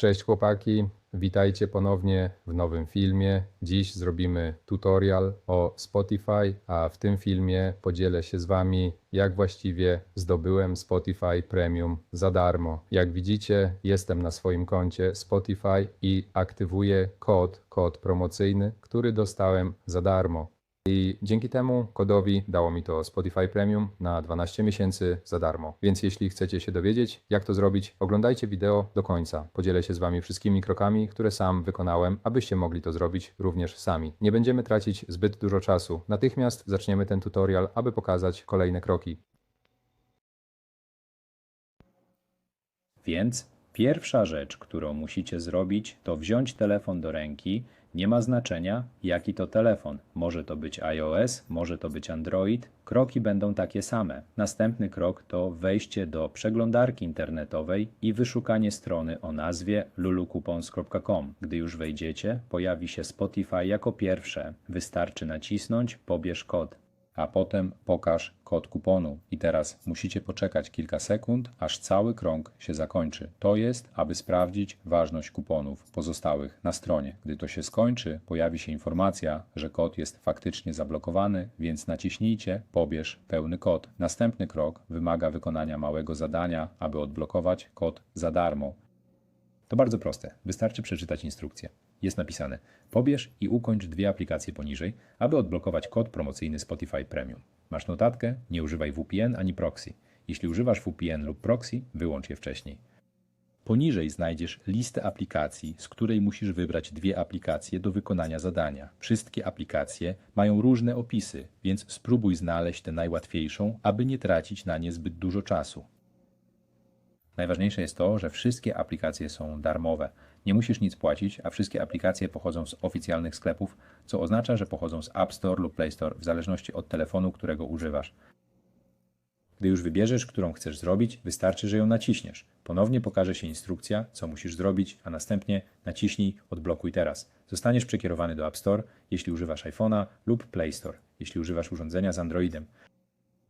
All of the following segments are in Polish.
Cześć chłopaki, witajcie ponownie w nowym filmie. Dziś zrobimy tutorial o Spotify, a w tym filmie podzielę się z wami, jak właściwie zdobyłem Spotify Premium za darmo. Jak widzicie, jestem na swoim koncie Spotify i aktywuję kod, kod promocyjny, który dostałem za darmo. I dzięki temu kodowi dało mi to Spotify Premium na 12 miesięcy za darmo. Więc jeśli chcecie się dowiedzieć, jak to zrobić, oglądajcie wideo do końca. Podzielę się z Wami wszystkimi krokami, które sam wykonałem, abyście mogli to zrobić również sami. Nie będziemy tracić zbyt dużo czasu. Natychmiast zaczniemy ten tutorial, aby pokazać kolejne kroki. Więc pierwsza rzecz, którą musicie zrobić, to wziąć telefon do ręki. Nie ma znaczenia, jaki to telefon. Może to być iOS, może to być Android. Kroki będą takie same. Następny krok to wejście do przeglądarki internetowej i wyszukanie strony o nazwie lulukupons.com. Gdy już wejdziecie, pojawi się Spotify jako pierwsze. Wystarczy nacisnąć pobierz kod a potem pokaż kod kuponu. I teraz musicie poczekać kilka sekund, aż cały krąg się zakończy. To jest, aby sprawdzić ważność kuponów pozostałych na stronie. Gdy to się skończy, pojawi się informacja, że kod jest faktycznie zablokowany, więc naciśnijcie pobierz pełny kod. Następny krok wymaga wykonania małego zadania, aby odblokować kod za darmo. To bardzo proste. Wystarczy przeczytać instrukcję. Jest napisane: pobierz i ukończ dwie aplikacje poniżej, aby odblokować kod promocyjny Spotify Premium. Masz notatkę? Nie używaj VPN ani proxy. Jeśli używasz VPN lub proxy, wyłącz je wcześniej. Poniżej znajdziesz listę aplikacji, z której musisz wybrać dwie aplikacje do wykonania zadania. Wszystkie aplikacje mają różne opisy, więc spróbuj znaleźć tę najłatwiejszą, aby nie tracić na nie zbyt dużo czasu. Najważniejsze jest to, że wszystkie aplikacje są darmowe. Nie musisz nic płacić, a wszystkie aplikacje pochodzą z oficjalnych sklepów, co oznacza, że pochodzą z App Store lub Play Store, w zależności od telefonu, którego używasz. Gdy już wybierzesz, którą chcesz zrobić, wystarczy, że ją naciśniesz. Ponownie pokaże się instrukcja, co musisz zrobić, a następnie naciśnij odblokuj teraz. Zostaniesz przekierowany do App Store, jeśli używasz iPhone'a lub Play Store, jeśli używasz urządzenia z Androidem.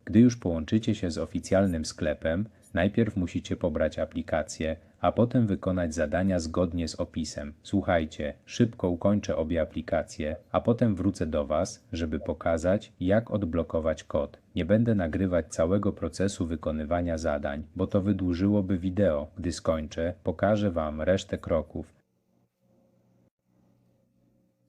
Gdy już połączycie się z oficjalnym sklepem, najpierw musicie pobrać aplikację, a potem wykonać zadania zgodnie z opisem. Słuchajcie, szybko ukończę obie aplikacje, a potem wrócę do Was, żeby pokazać, jak odblokować kod. Nie będę nagrywać całego procesu wykonywania zadań, bo to wydłużyłoby wideo. Gdy skończę, pokażę Wam resztę kroków.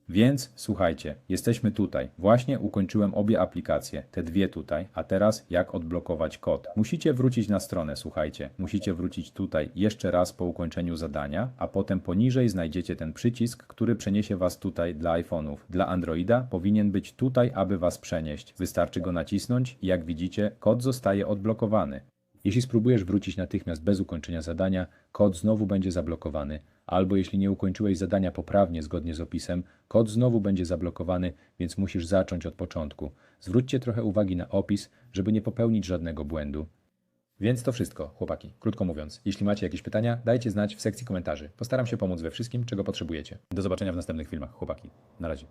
Więc słuchajcie, jesteśmy tutaj. Właśnie ukończyłem obie aplikacje, te dwie tutaj, a teraz jak odblokować kod. Musicie wrócić na stronę, słuchajcie. Musicie wrócić tutaj jeszcze raz po ukończeniu zadania, a potem poniżej znajdziecie ten przycisk, który przeniesie Was tutaj dla iPhone'ów. Dla Androida powinien być tutaj, aby Was przenieść. Wystarczy go nacisnąć i jak widzicie, kod zostaje odblokowany. Jeśli spróbujesz wrócić natychmiast bez ukończenia zadania, kod znowu będzie zablokowany, albo jeśli nie ukończyłeś zadania poprawnie zgodnie z opisem, kod znowu będzie zablokowany, więc musisz zacząć od początku. Zwróćcie trochę uwagi na opis, żeby nie popełnić żadnego błędu. Więc to wszystko, chłopaki. Krótko mówiąc, jeśli macie jakieś pytania, dajcie znać w sekcji komentarzy. Postaram się pomóc we wszystkim, czego potrzebujecie. Do zobaczenia w następnych filmach, chłopaki. Na razie.